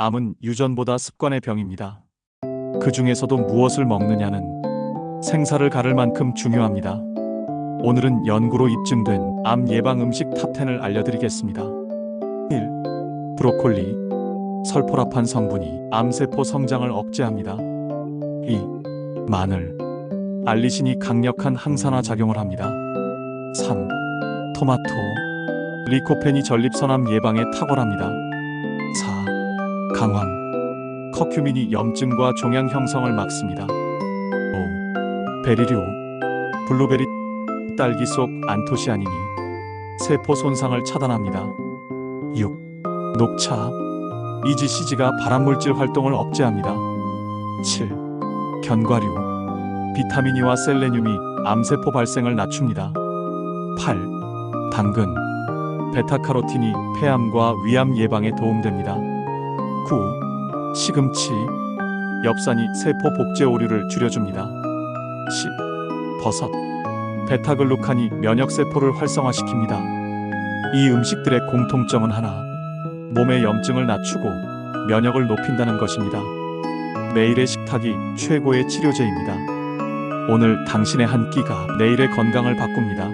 암은 유전보다 습관의 병입니다. 그 중에서도 무엇을 먹느냐는 생사를 가를 만큼 중요합니다. 오늘은 연구로 입증된 암 예방 음식 탑10을 알려드리겠습니다. 1. 브로콜리. 설포라판 성분이 암세포 성장을 억제합니다. 2. 마늘. 알리신이 강력한 항산화 작용을 합니다. 3. 토마토. 리코펜이 전립선암 예방에 탁월합니다. 4. 강황. 커큐민이 염증과 종양 형성을 막습니다. 5. 베리류. 블루베리 딸기 속 안토시아닌이 세포 손상을 차단합니다. 6. 녹차. 이지시지가 발암물질 활동을 억제합니다. 7. 견과류. 비타민이와 셀레늄이 암세포 발생을 낮춥니다. 8. 당근. 베타카로틴이 폐암과 위암 예방에 도움됩니다. 9. 시금치. 엽산이 세포 복제 오류를 줄여줍니다. 10. 버섯. 베타글루칸이 면역 세포를 활성화시킵니다. 이 음식들의 공통점은 하나. 몸의 염증을 낮추고 면역을 높인다는 것입니다. 매일의 식탁이 최고의 치료제입니다. 오늘 당신의 한 끼가 내일의 건강을 바꿉니다.